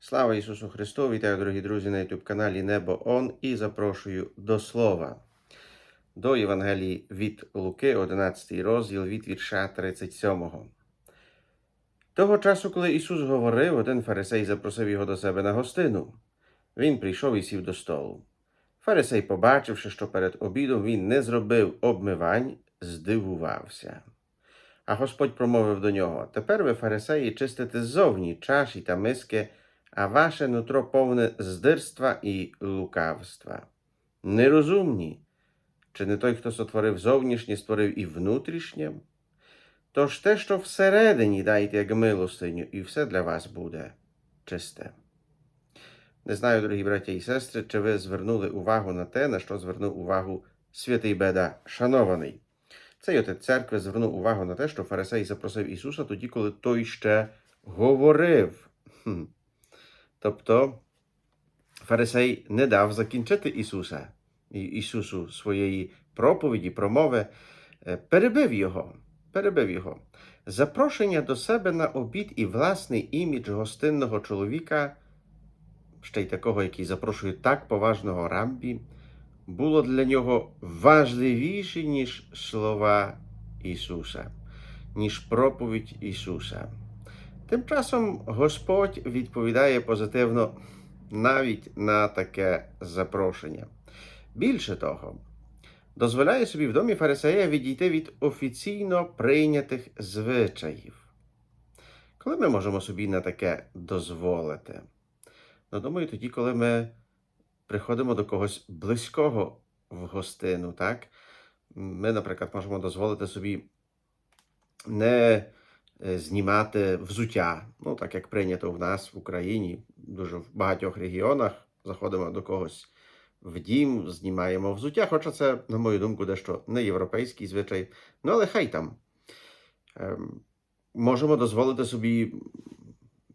Слава Ісусу Христу! Вітаю, дорогі друзі, на youtube каналі Небо Он і запрошую до Слова. До Євангелії від Луки, 11 розділ від вірша 37. Того часу, коли Ісус говорив, один фарисей запросив його до себе на гостину. Він прийшов і сів до столу. Фарисей, побачивши, що перед обідом він не зробив обмивань, здивувався. А Господь промовив до нього: Тепер ви, фарисеї, чистите ззовні чаші та миски, а ваше нутро повне здирства і лукавства. Нерозумні, чи не той, хто сотворив зовнішнє, створив і внутрішнє? Тож те, що всередині дайте як милостиню, і все для вас буде чисте. Не знаю, дорогі браття і сестри, чи ви звернули увагу на те, на що звернув увагу святий Беда Шанований. Цей отець церкви звернув увагу на те, що Фарисей запросив Ісуса тоді, коли той ще говорив. Хм. Тобто Фарисей не дав закінчити Ісуса, Ісусу своєї проповіді, промови, е, перебив його. Перебив його. Запрошення до себе на обід і власний імідж гостинного чоловіка, ще й такого, який запрошує так поважного рамбі, було для нього важливіше, ніж слова Ісуса, ніж проповідь Ісуса. Тим часом Господь відповідає позитивно навіть на таке запрошення. Більше того, дозволяє собі в домі фарисея відійти від офіційно прийнятих звичаїв. Коли ми можемо собі на таке дозволити? Ну, думаю, тоді, коли ми приходимо до когось близького в гостину, так? Ми, наприклад, можемо дозволити собі не знімати взуття, ну так як прийнято в нас в Україні, дуже в багатьох регіонах заходимо до когось в дім, знімаємо взуття, хоча це, на мою думку, дещо не європейський звичай. Ну, але хай там. Ем, можемо дозволити собі,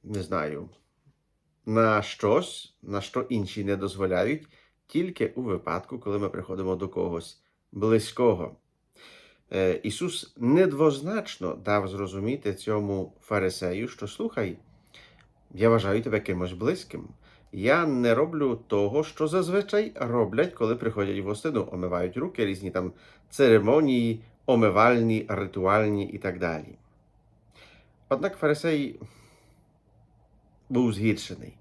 не знаю, на щось, на що інші не дозволяють, тільки у випадку, коли ми приходимо до когось близького. Е, Ісус недвозначно дав зрозуміти цьому фарисею, що слухай, я вважаю тебе кимось близьким. Я не роблю того, що зазвичай роблять, коли приходять в гостину, омивають руки, різні там церемонії, омивальні, ритуальні і так далі. Однак фарисей був згіршений.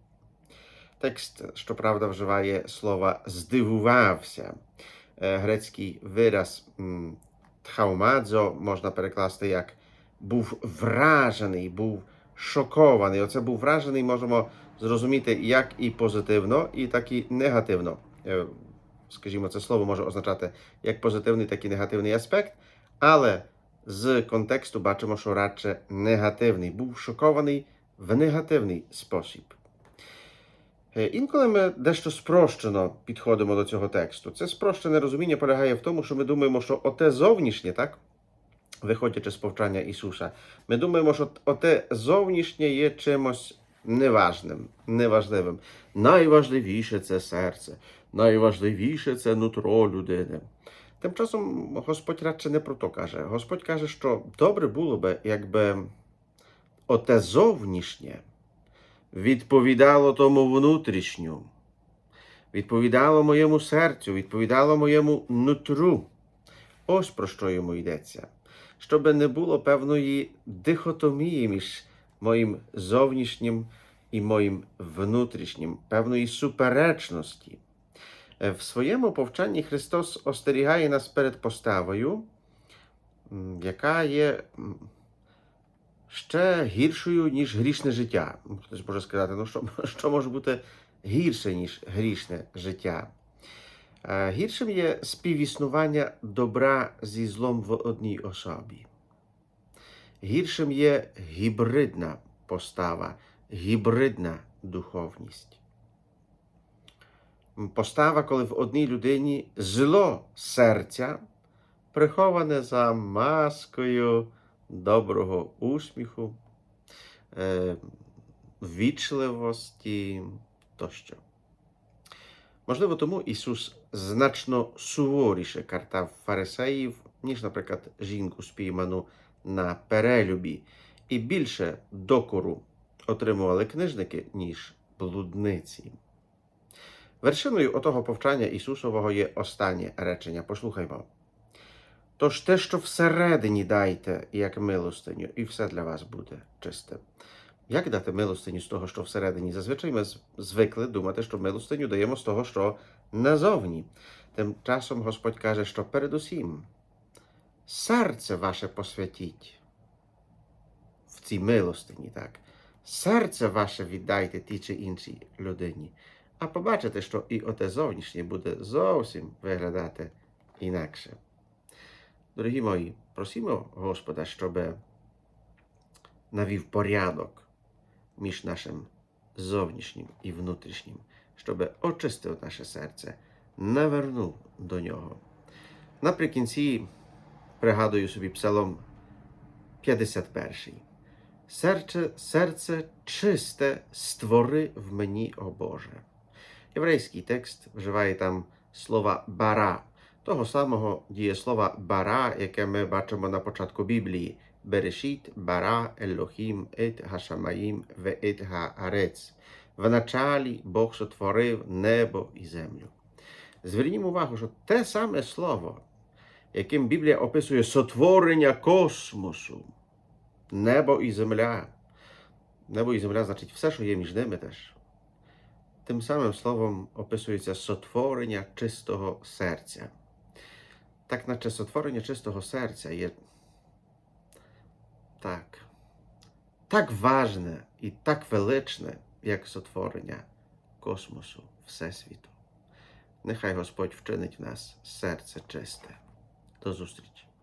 Текст, щоправда, вживає слова здивувався. Е, Грецький вираз тхаумадзо можна перекласти як був вражений, був шокований. Оце був вражений, можемо зрозуміти як і позитивно, і так і негативно. Е, Скажімо, це слово може означати як позитивний, так і негативний аспект, але з контексту бачимо, що радше негативний. Був шокований в негативний спосіб. Е, Інколи ми дещо спрощено підходимо до цього тексту. Це спрощене розуміння полягає в тому, що ми думаємо, що оте зовнішнє, так? Виходячи з повчання Ісуса, ми думаємо, що оте зовнішнє є чимось неважним, неважливим. Найважливіше це серце, найважливіше це нутро людини. Тим часом Господь радше не про то каже. Господь каже, що добре було би, якби оте зовнішнє відповідало тому внутрішньому, відповідало моєму серцю, відповідало моєму нутру. Ось про що йому йдеться. Щоб не було певної дихотомії між моїм зовнішнім і моїм внутрішнім, певної суперечності. Е, В своєму повчанні Христос остерігає нас перед поставою, яка є ще гіршою, ніж грішне життя. Хтось може сказати, ну що, що може бути гірше, ніж грішне життя? Е, Гіршим є співіснування добра зі злом в одній особі. Гіршим є гібридна постава, гібридна духовність. Постава, коли в одній людині зло серця приховане за маскою доброго усміху, е, ввічливості тощо. Можливо, тому Ісус значно суворіше картав фарисеїв, ніж, наприклад, жінку спійману на перелюбі, і більше докору отримували книжники, ніж блудниці. Вершиною отого повчання Ісусового є останнє речення. Послухаймо. Тож те, що всередині дайте, як милостиню, і все для вас буде чисте. Як дати милостиню з того, що всередині? Зазвичай ми звикли думати, що милостиню даємо з того, що назовні. Тим часом Господь каже, що передусім серце ваше посвятіть в цій милостині, так? Серце ваше віддайте тій чи іншій людині. А побачите, що і оте зовнішнє буде зовсім виглядати інакше. Дорогі мої, просимо Господа, щоб навів порядок між нашим зовнішнім і внутрішнім, щоб очистив наше серце, навернув до нього. Наприкінці пригадую собі псалом 51. Серце, серце чисте створи в мені, о Боже. Єврейський текст вживає там слова бара, того самого дієслова бара, яке ми бачимо на початку Біблії. Берешіт бара Елохім ет Гашамаїм ве ет Гаарец. В началі Бог сотворив небо і землю. Звернімо увагу, що те саме слово, яким Біблія описує сотворення космосу, небо і земля. Небо і земля значить все, що є між ними теж. Тим самим словом описується сотворення чистого серця. Так, наче сотворення чистого серця є так, так важне і так величне, як сотворення космосу, Всесвіту. Нехай Господь вчинить в нас серце чисте. До зустрічі!